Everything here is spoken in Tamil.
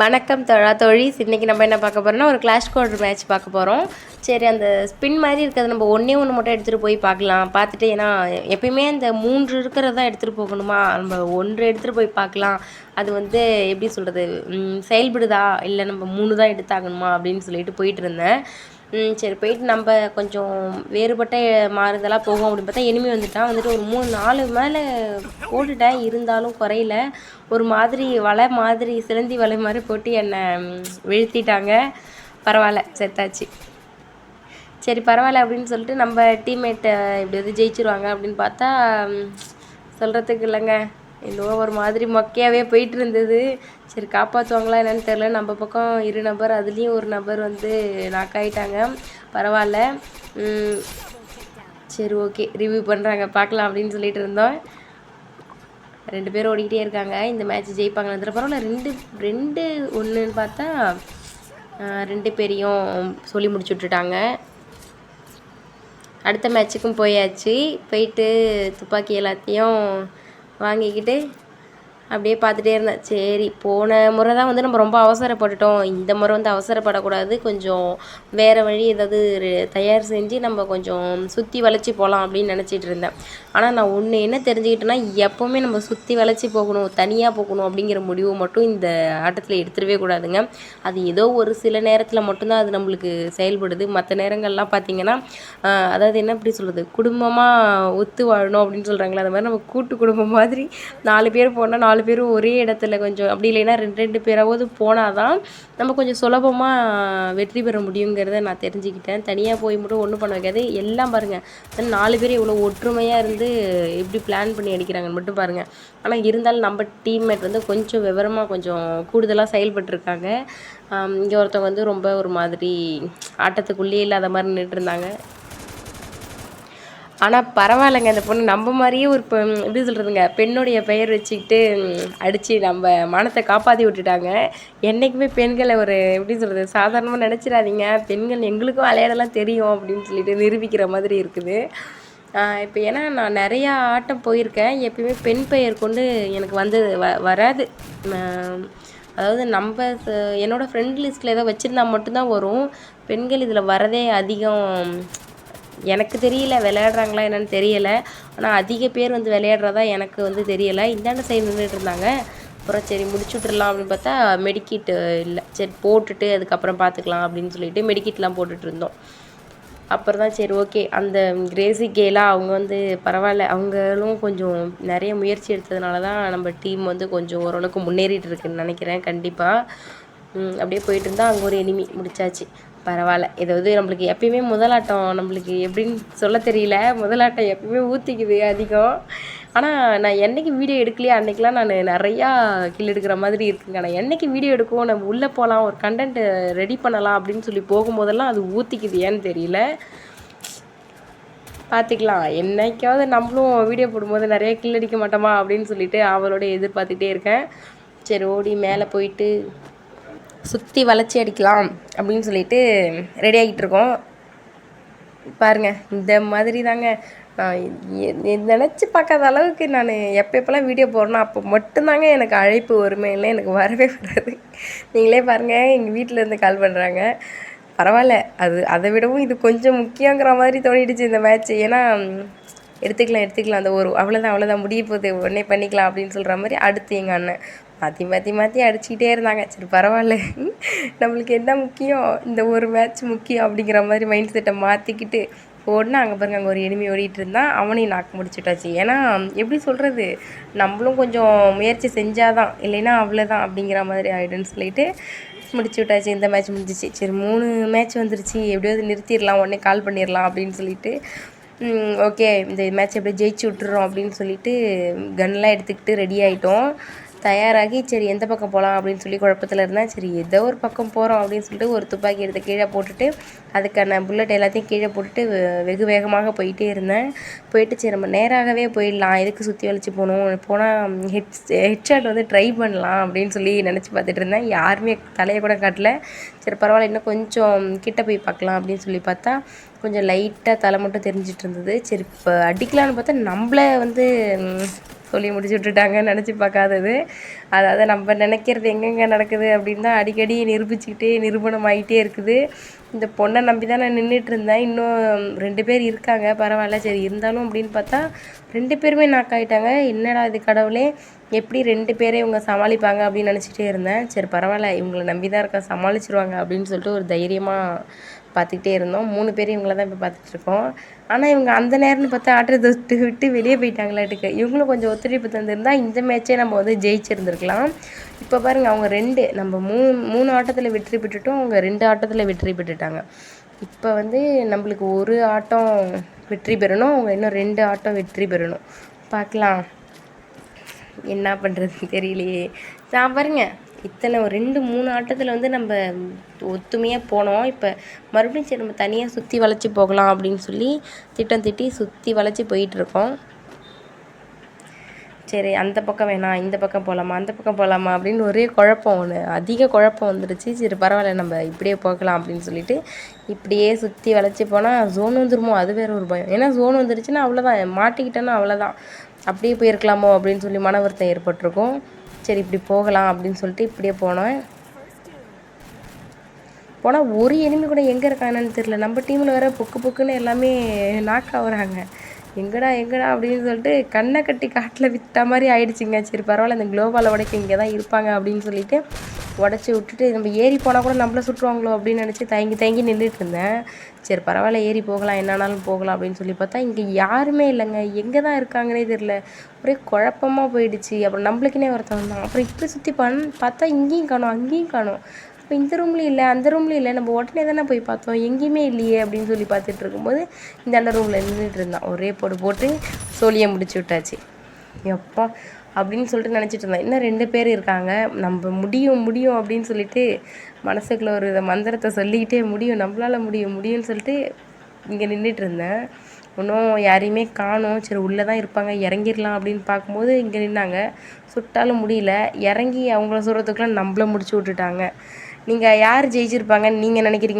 வணக்கம் தோழா. தோழி இன்றைக்கி நம்ம என்ன பார்க்க போகிறோம்னா ஒரு கிளாஷ் கோட் மேட்ச் பார்க்க போகிறோம் சரி அந்த ஸ்பின் மாதிரி இருக்கிறது நம்ம ஒன்றே ஒன்று மட்டும் எடுத்துகிட்டு போய் பார்க்கலாம். பார்த்துட்டு ஏன்னா எப்பயுமே அந்த மூன்று இருக்கிறதா எடுத்துகிட்டு போகணுமா? நம்ம ஒன்று எடுத்துகிட்டு போய் பார்க்கலாம். அது வந்து எப்படி சொல்கிறது செயல்படுதா? இல்லை நம்ம மூணு தான் எடுத்தாகணுமா? அப்படின்னு சொல்லிட்டு போயிட்டு இருந்தேன். சரி போயிட்டு நம்ம கொஞ்சம் வேறுபட்ட மாறுதலாக போகும் அப்படின்னு பார்த்தா எனிமி வந்துட்டான் வந்துட்டு ஒரு மூணு நாலு மேலே போட்டுட்டேன் இருந்தாலும் குறையில. ஒரு மாதிரி வலை மாதிரி சிலந்தி வலை மாதிரி போட்டு என்னை வீழ்த்திட்டாங்க. பரவாயில்ல செத்தாச்சு. சரி பரவாயில்ல அப்படின்னு சொல்லிட்டு நம்ம டீம்மேட்டை எப்படியாவது ஜெயிச்சிருவாங்க அப்படின்னு பார்த்தா சொல்கிறதுக்கு இல்லைங்க. என்னவோ ஒரு மாதிரி மொக்கையாகவே போயிட்டு இருந்தது சரி காப்பாற்றுவாங்களா என்னன்னு தெரில நம்ம பக்கம் இரு நபர் அதுலேயும் ஒரு நபர் வந்து நாக் ஆகிட்டாங்க பரவாயில்ல. சரி ஓகே ரிவ்யூ பண்ணுறாங்க பார்க்கலாம் அப்படின்னு சொல்லிட்டு இருந்தோம். ரெண்டு பேரும் ஓடிக்கிட்டே இருக்காங்க. இந்த மேட்ச் ஜெயிப்பாங்க அதில் பரவாயில்ல ரெண்டு ரெண்டு ஒன்றுன்னு பார்த்தா ரெண்டு பேரையும் சொல்லி முடிச்சு விட்டுட்டாங்க. அடுத்த மேட்ச்சுக்கும் போயாச்சு. போயிட்டு துப்பாக்கி எல்லாத்தையும் வாங்கிக்கிட்டு அப்படியே பார்த்துட்டே இருந்தேன். சரி போன முறை தான் வந்து நம்ம ரொம்ப அவசரப்பட்டுட்டோம். இந்த முறை வந்து அவசரப்படக்கூடாது. கொஞ்சம் வேறு வழி ஏதாவது தயார் செஞ்சு நம்ம கொஞ்சம் சுற்றி வளைச்சி போகலாம் அப்படின்னு நினச்சிட்டு இருந்தேன். ஆனால் நான் ஒன்று என்ன தெரிஞ்சுக்கிட்டேன்னா எப்போவுமே நம்ம சுற்றி வளைச்சி போகணும் தனியாக போகணும் அப்படிங்கிற முடிவு மட்டும் இந்த ஆட்டத்தில் எடுத்துடவே கூடாதுங்க. அது ஏதோ ஒரு சில நேரத்தில் மட்டும்தான் அது நம்மளுக்கு செயல்படுது. மற்ற நேரங்கள்லாம் பார்த்திங்கன்னா அதாவது என்ன எப்படி சொல்கிறது குடும்பமாக ஒத்து வாழணும் அப்படின்னு சொல்கிறாங்களே அந்த மாதிரி நம்ம கூட்டு குடும்பம் மாதிரி நாலு பேர் போனால் நாலு நாலு பேரும் ஒரே இடத்துல கொஞ்சம் அப்படி இல்லைன்னா ரெண்டு ரெண்டு பேராவது போனால் தான் நம்ம கொஞ்சம் சுலபமாக வெற்றி பெற முடியுங்கிறத நான் தெரிஞ்சுக்கிட்டேன். தனியாக போய் மட்டும் ஒன்றும் பண்ண வைக்காது. எல்லாம் பாருங்கள் நாலு பேர் இவ்வளோ ஒற்றுமையாக இருந்து எப்படி பிளான் பண்ணி அடிக்கிறாங்கன்னு மட்டும் பாருங்கள் ஆனால் இருந்தாலும் நம்ம டீம்மேட் வந்து கொஞ்சம் விவரமாக கொஞ்சம் கூடுதலாக செயல்பட்டுருக்காங்க. இங்கே ஒருத்தவங்க வந்து ரொம்ப ஒரு மாதிரி ஆட்டத்துக்குள்ளேயே இல்லாத மாதிரி நின்றுட்டு இருந்தாங்க. ஆனால் பரவாயில்லைங்க அந்த பொண்ணு நம்ம மாதிரியே ஒரு எப்படி சொல்கிறதுங்க பெண்ணுடைய பெயர் வச்சுக்கிட்டு அடித்து நம்ம மனத்தை காப்பாற்றி விட்டுட்டாங்க. என்றைக்குமே பெண்களை ஒரு எப்படி சொல்கிறது சாதாரணமாக நினச்சிடாதீங்க. பெண்கள் எங்களுக்கும் விளையாடலாம் தெரியும் அப்படின்னு சொல்லிட்டு நிரூபிக்கிற மாதிரி இருக்குது. இப்போ ஏன்னா நான் நிறையா ஆட்டம் போயிருக்கேன். எப்பயுமே பெண் பெயர் கொண்டு எனக்கு வந்து வ வராது. அதாவது நம்ம என்னோடய ஃப்ரெண்ட் லிஸ்ட்டில் ஏதோ வச்சுருந்தா மட்டும்தான் வரும். பெண்கள் இதில் வரதே அதிகம் எனக்கு தெரியல விளையாடுறாங்களா என்னன்னு தெரியலை. ஆனால் அதிக பேர் வந்து விளையாடுறதா எனக்கு வந்து தெரியலை. இந்தாண்ட சைடு நின்றுட்டு இருந்தாங்க. அப்புறம் சரி முடிச்சு விட்றலாம் அப்படின்னு பார்த்தா மெடிக்கிட் இல்லை. சரி போட்டுட்டு அதுக்கப்புறம் பார்த்துக்கலாம் அப்படின்னு சொல்லிட்டு மெடிக்கிட்லாம் போட்டுட்டு இருந்தோம். அப்புறம் தான் சரி ஓகே அந்த கிரேசி கேலா அவங்க வந்து பரவாயில்ல. அவங்களும் கொஞ்சம் நிறைய முயற்சி எடுத்ததுனால தான் நம்ம டீம் வந்து கொஞ்சம் ஓரளவுக்கு முன்னேறிட்டு இருக்குன்னு நினைக்கிறேன். கண்டிப்பாக அப்படியே போயிட்டு இருந்தால் அங்கே ஒரு எனிமி முடிச்சாச்சு. பரவாயில்ல. ஏதாவது நம்மளுக்கு எப்பயுமே முதலாட்டம் நம்மளுக்கு எப்படின்னு சொல்ல தெரியல. முதலாட்டம் எப்பயுமே ஊற்றிக்குது அதிகம். ஆனால் நான் என்றைக்கு வீடியோ எடுக்கலையே அன்றைக்கெலாம் நான் நிறையா கில் எடுக்கிற மாதிரி இருக்குங்க. நான் என்றைக்கு வீடியோ எடுக்கும் நம்ம உள்ளே போகலாம் ஒரு கண்டென்ட் ரெடி பண்ணலாம் அப்படின்னு சொல்லி போகும்போதெல்லாம் அது ஊற்றிக்குது ஏன்னு தெரியல. பார்த்துக்கலாம் என்னைக்காவது நம்மளும் வீடியோ போடும்போது நிறைய கில் அடிக்க மாட்டோமா அப்படின்னு சொல்லிட்டு அவளோட எதிர்பார்த்துட்டே இருக்கேன். சரி ஓடி மேலே போயிட்டு சுற்றி வளைச்சி அடிக்கலாம் அப்படின்னு சொல்லிட்டு ரெடி ஆகிட்டு இருக்கோம் பாருங்கள் இந்த மாதிரி தாங்க. நான் நினச்சி பார்க்காத அளவுக்கு நான் எப்போ எப்போல்லாம் வீடியோ போடுறேன்னா அப்போ மட்டும்தாங்க எனக்கு அழைப்பு வருமே இல்லை எனக்கு வரவே வராது. நீங்களே பாருங்கள் எங்கள் வீட்டிலேருந்து கால் பண்ணுறாங்க பரவாயில்ல அது அதை விடவும் இது கொஞ்சம் முக்கியங்கிற மாதிரி தோணிடுச்சு இந்த மேட்ச் ஏன்னா எடுத்துக்கலாம் எடுத்துக்கலாம். அந்த ஒரு அவ்வளோதான் அவ்வளோதான் முடிய போகுது. உடனே பண்ணிக்கலாம் அப்படின்னு சொல்கிற மாதிரி அடுத்து எங்கள் அண்ணன். மாற்றி மாற்றி மாற்றி அடிச்சுக்கிட்டே இருந்தாங்க. சரி பரவாயில்ல. நம்மளுக்கு என்ன முக்கியம்? இந்த ஒரு மேட்ச் முக்கியம் அப்படிங்கிற மாதிரி மைண்ட் செட்டை மாற்றிக்கிட்டு ஓடினா அங்கே பாருங்க அங்கே ஒரு எனிமி ஓடிட்டு இருந்தான் அவனையும் நாக்கு முடிச்சுட்டாச்சு. ஏன்னா எப்படி சொல்கிறது நம்மளும் கொஞ்சம் முயற்சி செஞ்சாதான் இல்லைன்னா அவ்வளோதான் அப்படிங்கிற மாதிரி ஆகிடுன்னு சொல்லிட்டு முடிச்சு விட்டாச்சு இந்த மேட்ச் முடிஞ்சிச்சு. சரி மூணு மேட்ச் வந்துருச்சு. எப்படியாவது நிறுத்திடலாம் உடனே கால் பண்ணிடலாம் அப்படின்னு சொல்லிட்டு ஓகே இந்த மேட்ச் எப்படியோ ஜெயிச்சு விட்டுறோம் அப்படின்னு சொல்லிட்டு கன்லாம் எடுத்துக்கிட்டு ரெடி ஆகிட்டோம் தயாராகி சரி எந்த பக்கம் போகலாம் அப்படின்னு சொல்லி குழப்பத்தில் இருந்தேன் சரி ஏதோ ஒரு பக்கம் போகிறோம் அப்படின்னு சொல்லிட்டு ஒரு துப்பாக்கி எடுத்து கீழே போட்டுட்டு அதுக்கான புல்லட் எல்லாத்தையும் கீழே போட்டுட்டு வெகு வேகமாக போயிட்டே இருந்தேன். போயிட்டு சரி நம்ம நேராகவே போயிடலாம். எதுக்கு சுற்றி வளைச்சி போகணும்? போனால் ஹெட் ஹெட்ஷாட் வந்து ட்ரை பண்ணலாம் அப்படின்னு சொல்லி நினச்சி பார்த்துட்டு இருந்தேன். யாருமே தலையை கூட காட்டல. சரி பரவாயில்ல இன்னும் கொஞ்சம் கிட்ட போய் பார்க்கலாம் அப்படின்னு சொல்லி பார்த்தா கொஞ்சம் லைட்டாக தலை மட்டும் தெரிஞ்சிட்டு இருந்தது. சரி இப்போ அடிக்கலான்னு பார்த்தா நம்மள வந்து சொல்லி முடிச்சு விட்டுட்டாங்கன்னு நினச்சி பார்க்காதது. அதாவது நம்ம நினைக்கிறது எங்கெங்கே நடக்குது அப்படின்னு தான் அடிக்கடி நிரூபிச்சுக்கிட்டே நிரூபணம் ஆகிட்டே இருக்குது. இந்த பொண்ணை நம்பி தான் நான் நின்றுட்டு இருந்தேன். இன்னும் ரெண்டு பேர் இருக்காங்க பரவாயில்ல. சரி இருந்தாலும் அப்படின்னு பார்த்தா ரெண்டு பேருமே நாக் ஆகிட்டாங்க என்னடா இது கடவுளே? எப்படி ரெண்டு பேரே இவங்க சமாளிப்பாங்க அப்படின்னு நினச்சிட்டே இருந்தேன். சரி பரவாயில்ல இவங்களை நம்பி தான் இருக்கா சமாளிச்சிருவாங்க அப்படின்னு சொல்லிட்டு ஒரு தைரியமாக பார்த்துக்கிட்டே இருந்தோம். மூணு பேர் இவங்கள தான் இப்போ பார்த்துட்ருக்கோம் ஆனால் இவங்க அந்த நேரம்னு பார்த்து ஆட்டத்தை தொட்டு விட்டு வெளியே போயிட்டாங்களாட்டுக்கு இவங்களும் கொஞ்சம் ஒத்துழைப்பு தந்துருந்தால் இந்த மேட்சே நம்ம வந்து ஜெயிச்சிருந்துருக்கலாம். இப்போ பாருங்கள் அவங்க ரெண்டு நம்ம மூணு மூணு ஆட்டத்தில் வெற்றி பெற்றுட்டோம் அவங்க ரெண்டு ஆட்டத்தில் வெற்றி பெற்றுட்டாங்க. இப்போ வந்து நம்மளுக்கு ஒரு ஆட்டம் வெற்றி பெறணும் அவங்க இன்னும் ரெண்டு ஆட்டம் வெற்றி பெறணும். பார்க்கலாம். என்ன பண்ணுறது தெரியலையே. நான் பாருங்க இத்தனை ஒரு ரெண்டு மூணு ஆட்டத்தில் வந்து நம்ம ஒத்துமையாக போனோம். இப்போ மறுபடியும் சரி நம்ம தனியாக சுற்றி வளைச்சி போகலாம் அப்படின்னு சொல்லி திட்டம் திட்டி சுற்றி வளைச்சி போயிட்டுருக்கோம் சரி அந்த பக்கம் வேணாம் இந்த பக்கம் போகலாமா அந்த பக்கம் போகலாமா அப்படின்னு ஒரே குழப்பம் ஒன்று அதிக குழப்பம் வந்துடுச்சு சரி பரவாயில்ல நம்ம இப்படியே போகலாம் அப்படின்னு சொல்லிட்டு இப்படியே சுற்றி வளைச்சி போனால் ஜோன் வந்துருமோ? அது வேற ஒரு பயம். ஏன்னா ஜோன் வந்துருச்சுன்னா அவ்வளோதான் மாட்டிக்கிட்டேன்னா அவ்வளோதான் அப்படியே போயிருக்கலாமோ அப்படின்னு சொல்லி மன வருத்தம் ஏற்பட்டிருக்கும். சரி இப்படி போகலாம் அப்படின்னு சொல்லிட்டு இப்படியே போனோம். போனால் ஒரு எனிமி கூட எங்கே இருக்காங்கன்னு தெரில நம்ம டீமில் வேற புக்கு புக்குன்னு எல்லாமே நாக் ஆகுறாங்க. எங்கடா எங்கடா அப்படின்னு சொல்லிட்டு கண்ணை கட்டி காட்டில் விட்ட மாதிரி ஆயிடுச்சுங்க. சரி பரவாயில்ல இந்த குளோபாலை உடைக்க இங்கே தான் இருப்பாங்க அப்படின்னு சொல்லிட்டு உடச்சி விட்டுட்டு நம்ம ஏறி போனால் கூட நம்மள சுட்டுவாங்களோ அப்படின்னு நினச்சி தயங்கி தயங்கி நின்றுட்டு இருந்தேன். சரி பரவாயில்ல ஏறி போகலாம் என்னானாலும் போகலாம் அப்படின்னு சொல்லி பார்த்தா இங்கே யாருமே இல்லைங்க. எங்கே தான் இருக்காங்கன்னே தெரில ஒரே குழப்பமாக போயிடுச்சு. அப்புறம் நம்மளுக்குனே ஒருத்தன் வந்தான் அப்புறம் இப்படி சுற்றி பண் பார்த்தா இங்கேயும் காணோம் அங்கேயும் காணும். இப்போ இந்த ரூம்லேயும் இல்லை அந்த ரூம்லேயும் இல்லை நம்ம உடனே தானே போய் பார்த்தோம். எங்கேயுமே இல்லையே அப்படின்னு சொல்லி பார்த்துட்டு இருக்கும்போது இந்த அந்த ரூமில் நின்றுட்டு இருந்தான். ஒரே போடு போட்டு சோழியை முடிச்சு விட்டாச்சு. எப்பா அப்படின்னு சொல்லிட்டு நினச்சிட்டு இருந்தேன். இன்னும் ரெண்டு பேர் இருக்காங்க. நம்ம முடியும் முடியும் அப்படின்னு சொல்லிட்டு மனசுக்குள்ள ஒரு மந்திரத்தை சொல்லிக்கிட்டே முடியும். நம்மளால முடியும் முடியும்னு சொல்லிட்டு இங்கே நின்றுட்டு இருந்தேன். இன்னும் யாரையுமே காணும். சரி உள்ளே தான் இருப்பாங்க. இறங்கிடலாம் அப்படின்னு பார்க்கும்போது இங்கே நின்னாங்க. சுட்டாலும் முடியல. இறங்கி அவங்கள சுடுறதுக்குள்ள நம்மள முடிச்சு விட்டுட்டாங்க. நீங்கள் யார் ஜெயிச்சிருப்பாங்கன்னு நீங்கள் நினைக்கிறீங்க?